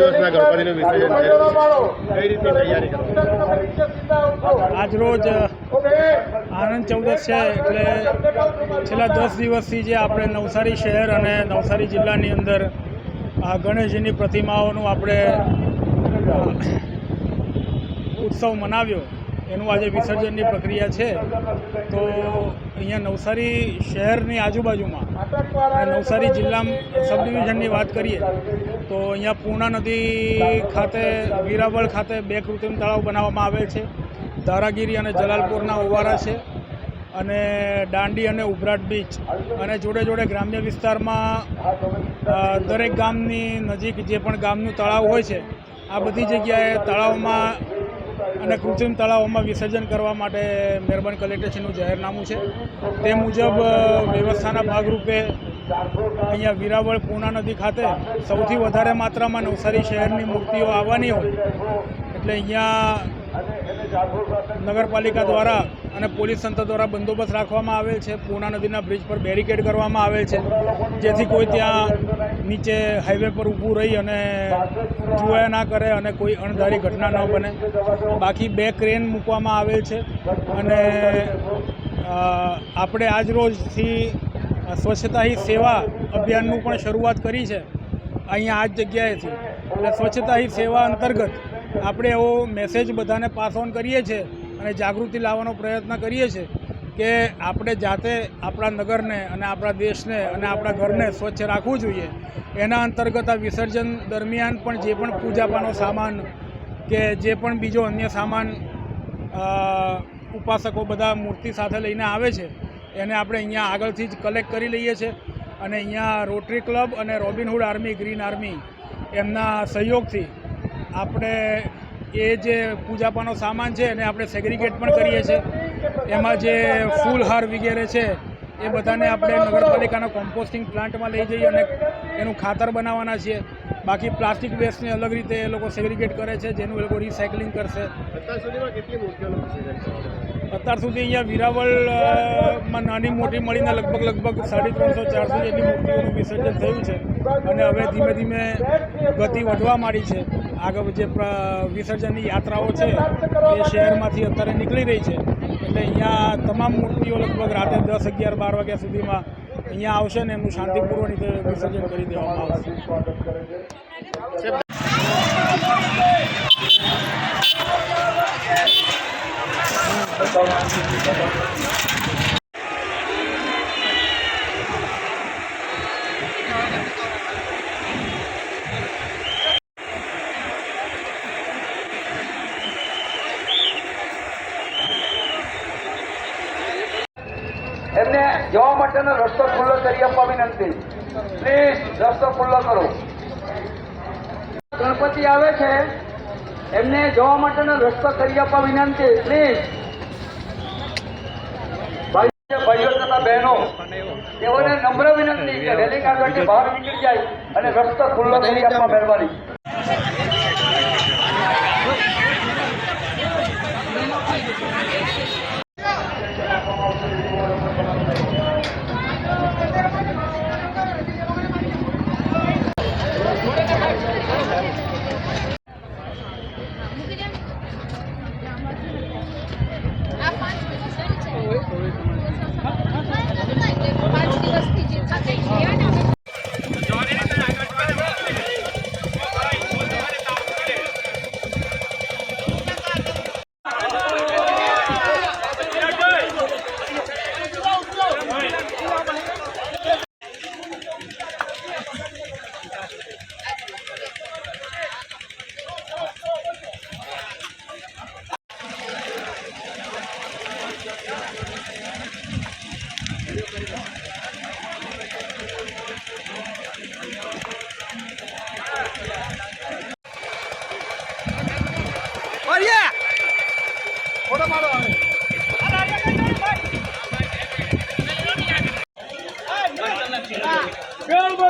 દિવસના ગણપતિનું વિસર્જન છે. કઈ રીતની તૈયારી કરો? આજરોજ આનંદ ચૌદશ છે એટલે છેલ્લા દસ દિવસથી જે આપણે નવસારી શહેર અને નવસારી જિલ્લાની અંદર આ ગણેશજીની પ્રતિમાઓનું આપણે ઉત્સવ મનાવ્યો. એનું આજે વિસર્જનની પ્રક્રિયા છે. તો અહીંયા નવસારી શહેરની આજુબાજુમાં નવસારી જિલ્લા સબ ડિવિઝનની વાત કરીએ, તો અહીંયા પૂર્ણા નદી ખાતે, વીરાવળ ખાતે બે કૃત્રિમ તળાવ બનાવવામાં આવેલ છે. ધારાગીરી અને જલાલપુરના ઓવારા છે અને દાંડી અને ઉભરાટ બીચ અને જોડે જોડે ગ્રામ્ય વિસ્તારમાં દરેક ગામની નજીક જે પણ ગામનું તળાવ હોય છે, આ બધી જગ્યાએ તળાવમાં અને કૃત્રિમ તળાવોમાં વિસર્જન કરવા માટે મહેરબાન કલેક્ટરશ્રીનું જાહેરનામું છે. તે મુજબ વ્યવસ્થાના ભાગરૂપે અહીંયા વીરાવળ પૂના નદી ખાતે સૌથી વધારે માત્રામાં નવસારી શહેરની મૂર્તિઓ આવવાની હોય. એટલે અહીંયા નગરપાલિકા દ્વારા અને પોલીસ તંત્ર દ્વારા બંદોબસ્ત રાખવામાં આવેલ છે. પૂર્ણા નદીના બ્રિજ પર બેરિકેડ કરવામાં આવેલ છે. જેથી કોઈ ત્યાં નીચે હાઈવે પર ઊભું રહી અને જોયા ના કરે અને કોઈ અણધારી ઘટના ન બને. બાકી બે ક્રેન મૂકવામાં આવેલ છે અને આપણે આજ રોજથી સ્વચ્છતા હી સેવા અભિયાનનું પણ શરૂઆત કરી છે. અહીંયા આ જ જગ્યાએથી. એટલે સ્વચ્છતા હી સેવા અંતર્ગત આપણે એવો મેસેજ બધાને પાસ ઓન કરીએ છીએ અને જાગૃતિ લાવવાનો પ્રયત્ન કરીએ છીએ કે આપણે જાતે આપણા નગરને અને આપણા દેશને અને આપણા ઘરને સ્વચ્છ રાખવું જોઈએ. એના અંતર્ગત આ વિસર્જન દરમિયાન પણ જે પણ પૂજાપાનો સામાન કે જે પણ બીજો અન્ય સામાન ઉપાસકો બધા મૂર્તિ સાથે લઈને આવે છે, એને આપણે અહીંયા આગળથી જ કલેક્ટ કરી લઈએ છીએ. અને અહીંયા રોટરી ક્લબ અને રોબિનહુડ આર્મી ગ્રીન આર્મી એમના સહયોગથી આપણે એ જે પૂજાપાનો સામાન છે એને આપણે સેગ્રીગેટ પણ કરીએ છીએ. એમાં જે ફૂલહાર વગેરે છે એ બધાને આપણે નગરપાલિકાના કોમ્પોસ્ટિંગ પ્લાન્ટમાં લઈ જઈ અને એનું ખાતર બનાવવાના છીએ. બાકી પ્લાસ્ટિક વેસ્ટને અલગ રીતે એ લોકો સેગ્રીગેટ કરે છે જેનું એ લોકો રિસાયકલિંગ કરશે. અત્યાર સુધી અહીંયા વિરાવળમાં નાની મોટી મળીને લગભગ લગભગ સાડી ત્રણસો ચારસો જેટલી મૂર્તિઓનું વિસર્જન થયું છે. અને હવે ધીમે ધીમે ગતિ વધવા માંડી છે. આગળ જે વિસર્જનની યાત્રાઓ છે, એ શહેરમાંથી અત્યારે નીકળી રહી છે. એટલે અહીંયા તમામ મૂર્તિઓ લગભગ રાતે દસ અગિયાર બાર વાગ્યા સુધીમાં અહીંયા આવશે ને એમનું શાંતિપૂર્વક રીતે વિસર્જન કરી દેવામાં આવશે. જવા માટેનો રસ્તો ખુલ્લો કરી આપવા વિનંતી. પ્લીઝ રસ્તો ખુલ્લો કરો. ગણપતિ આવે છે. એમને જવા માટેનો રસ્તો કરી આપવા વિનંતી. પ્લીઝ ભાઈઓ તથા બહેનો, તેઓને નમ્ર વિનંતી કે રેલી કાઢવાથી બહાર નીકળી જાય અને રસ્તો ખુલ્લો કરી આપવા મહેરબાની.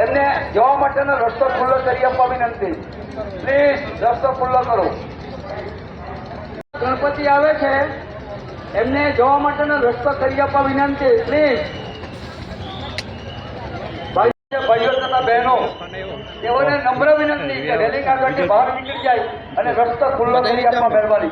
એમને જવા માટેનો રસ્તો ખુલ્લો કરી આપવા વિનંતી. પ્લીઝ રસ્તો ખુલ્લો કરો. ગણપતિ આવે છે. એમને જવા માટેનો રસ્તો કરી આપવા વિનંતી. પ્લીઝ ભાઈઓ તથા બહેનો, તેઓને નમ્ર વિનંતી કે રેલી કાગળથી બહાર નીકળી જાય અને રસ્તો ખુલ્લો કરી આપવા મહેરબાની.